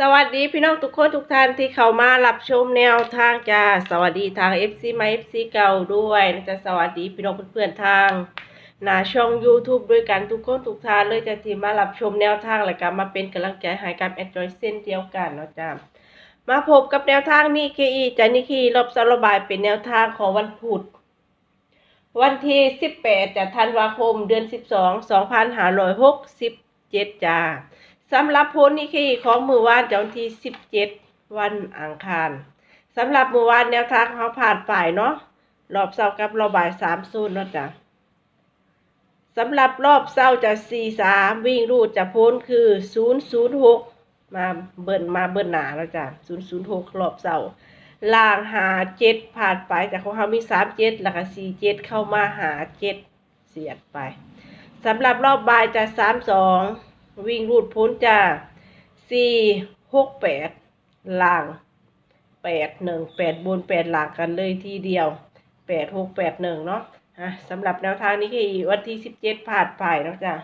สวัสดีพี่น้องทุกคนทุกท่านที่เข้ามารับชมแนวทางจ้าสวัสดีทาง FC มา FC เก่าด้วยนะจ๊ะสวัสดีพี่น้องเพื่อนๆทางหน้าช่อง YouTube ด้วยกันทุกคนทุกท่านเลยจะที่มารับชมแนวทางและก็มาเป็นกำลังใจให้กับแอดจอยเส้นเดียวกันเนาะจ้ามาพบกับแนวทางนี้คีจานิคีรอบสารบายเป็นแนวทางของวันพุธวันที่ 18จากธันวาคมเดือน 12 2567จ้า สำหรับโพสต์นี้คือของมือวานจันที่17วันอังคารสำหรับมือวานแนวทางเขาผ่านฝ่ายเนาะรอบเสาร์กับรอบบ่ายสามศูนย์เนาะจ้ะสำหรับรอบเสาร์จะ4 3วิ่งรูดจะพ้นคือ006มาเบิ่นมาเบิ่นหนาแล้วจ้ะ006รอบเสาร์ล่างหาเจ็ดผ่านไปจากของเขามีสามเจ็ดแล้วก็สี่เจ็ดเข้ามาหาเจ็ดเสียดไปสำหรับรอบบ่ายจะสามสอง วิ่งรูดพ้นจะสี่หกแปดล่างแปดหนึ่งแปดบนแปดหลังกันเลยทีเดียวแปดหกแปดหนึ่งเนาะฮะสำหรับแนวทางนี้คือวันที่สิบเจ็ดผ่านไปเนาะจ้ะ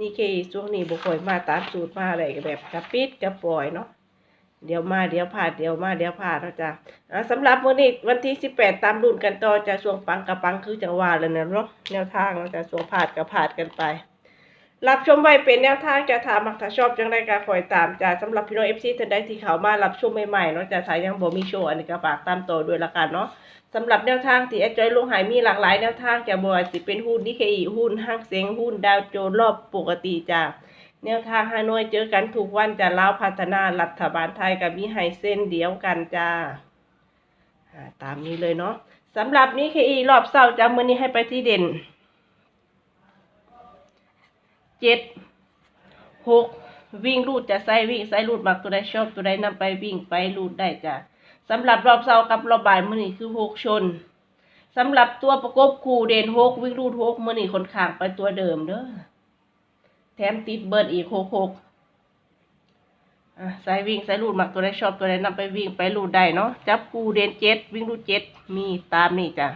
นี่คือช่วงนี้บุคคลมาตามสูตรมาอะไรแบบกระปิดกระปล่อยเนาะเดี๋ยวมาเดี๋ยวผ่านเดี๋ยวมาเดี๋ยวผ่านเนะจ๊ะอ่าสำหรับมื้อนี้วันที่สิบแปดตามรุ่นกันต่อจะช่วงปังกับปังคือจังหวะเลยนะเนาะแนวทางเราจะช่วงผ่านกับผ่านกันไป รับชมไว้เป็นแนวทางจะถามมักถ้าชอบจังได้ก็คอยตามจ้ะสำหรับพี่น้องเอฟซีท่านใดที่เขามารับชมใหม่ๆเนาะจะถ่ายยังบ่มีโชว์อันนี้ก็ฝากตามต่อด้วยละกันเนาะสำหรับแนวทางที่แอดจอยลงหายมีหลากหลายแนวทางจะบ่สิเป็นหุ้นนิเคอีหุ้นห้างเซ็งหุ้นดาวโจนรอบปกติจ้ะแนวทางฮานอยเจอกันทุกวันจะเล่าพัฒนารัฐบาลไทยกับมีไฮเส้นเดียวกันจ้าอ่าตามนี้เลยเนาะสำหรับนี้คืออีรอบเศร้าจะมือนี้ให้ไปที่เด่น เจ็ดหกวิ่งรูดจะใส่วิ่งใส่รูดมักตัวใดชอบตัวใดนำไปวิ่งไปรูดได้จ้ะสำหรับรอบเศร้ากับรอบบ่ายมือนี้คือหกชนสำหรับตัวประกบคู่เด่นหกวิ่งรูดหกมือนี้คนข้างไปตัวเดิมเด้อแถมติดเบิร์ดอีกหกหกอะสายวิ่งสายรูดมักตัวใดชอบตัวใดนำไปวิ่งไปรูดได้เนาะจับคูเดนเจ็ดวิ่งรูดเจ็ดมีตามนี่จ้ะ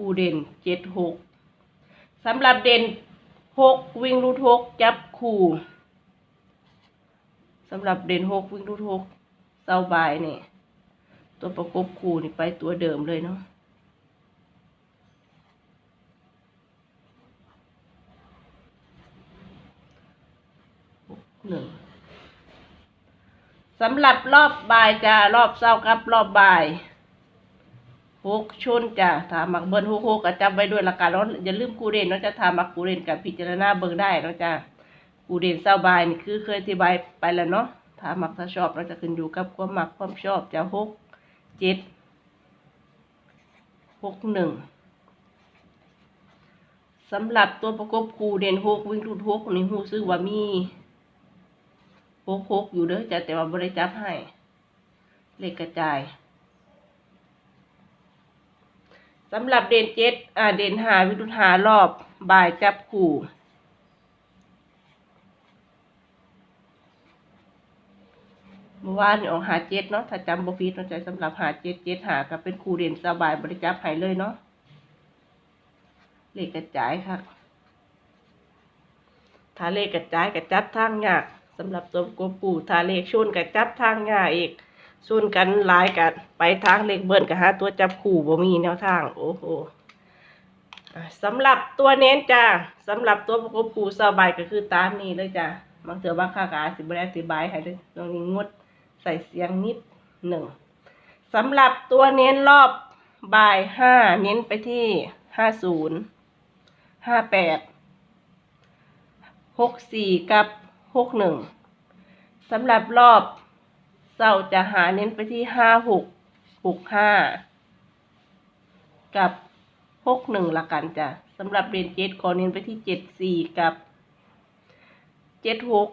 คูเด่นเจ็ดหกสำหรับเด่นหกวิ่งรูดหกจับคูสำหรับเด่นหกวิ่งรูดหกเซาบายเนี่ยตัวประกบคูนี่ไปตัวเดิมเลยเนาะหนึ่งสำหรับรอบบ่ายจ้ารอบเศร้ากับรอบบ่าย หกชนจ้ะถามมักเบิ้ลหกหกก็จำไว้ด้วยละกันแล้วอย่าลืมกูเรนเนาะจะถามมักกูเรนกับพิจารณาเบิ่งได้เนาะจ้ะกูเรนเศร้าบายนี่คือเคยอธิบายไปแล้วเนาะถ้ามักถ้าชอบเราจะขึ้นอยู่กับความมักความชอบจะหกเจ็ดหกหนึ่งสำหรับตัวประกบคูเด่นหกวิ่งรูดหกนี่หูซื้อว่ามีหกหกอยู่เด้อจ้ะแต่ว่าบริจับให้ เลขกระจาย สำหรับเด่นเจ็ดอ่าเด่นหาวิรุธหารอบบ่ายจับขู่เมื่อวานนี่ออกหาเจ็ดเนาะถ้าจำบ่ผิดเนาะใจสำหรับหาเจ็ดเจ็ดหาก็เป็นคู่เด่นสบายบริจับให้เลยเนาะเลขกระจายค่ะถ้าเลขกระจายกระจับทางยากสำหรับตัวกบปู่ถ้าเลขชุนกระจับทางยากอีก ส่วนกันหลายกันไปทางเลขเบิ้ลกับหาตัวจับคู่บ่มีแนวทาง โอ้โหสำหรับตัวเน้นจ้าสำหรับตัวประกบคู่สบายก็คือตามนี้เลยจ้าบางเถื่อบางค่ากาสิบได้อธิบายให้เลยตรงนี้งดใส่เสียงนิดหนึ่งสำหรับตัวเน้นรอบบ่ายห้าเน้นไปที่ห้าศูนย์ห้าแปดหกสี่กับหกหนึ่งสำหรับรอบ เราจะหาเน้นไปที่ห้าหกหกห้ากับหกหนึ่งละกันจ้ะสำหรับเรียนเจ็ดขอเน้นไปที่เจ็ดสี่กับเจ็ดหก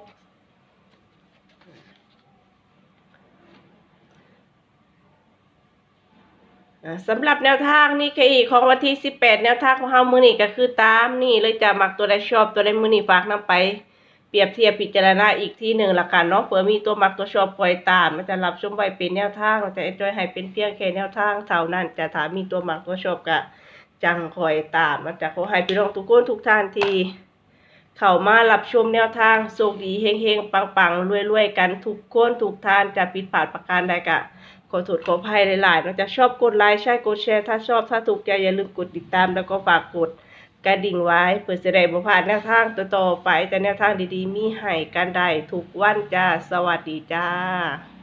สำหรับแนวทางนี่คืออีกของวันที่สิบแปดแนวทางของเฮามือนี่ก็คือตามนี่เลยจะมักตัวใดชอบตัวใดมือนี่ฝากนำไป เปรียบเทียบพิจารณาอีกที่หนึ่งละกันเนาะเผื่อมีตัวมักตัวชอบปล่อยตามมันจะรับชมไว้เป็นแนวทางมันจะเอ็นจอยให้เป็นเพียงแค่แนวทางเท่านั้นจะถามมีตัวมักตัวชอบกะจังคอยตามมันจะขอให้พี่น้องทุกคนทุกท่านที่เข้ามารับชมแนวทางโชคดีเฮงๆปังๆรวยๆกันทุกคนทุกท่านจะผิดพลาดประการใดกะขอโทษขออภัยหลายๆมันจะชอบกดไลค์ใช่กดแชร์ถ้าชอบถ้าถูกใจอย่าลืมกดติดตามแล้วก็ฝากกด กระดิ่งไว้เพื่อจะได้บ่พลาดแนวทางต่อๆไปแต่แนวทางดีๆ มีให้กันได้ทุกวันจ้า สวัสดีจ้า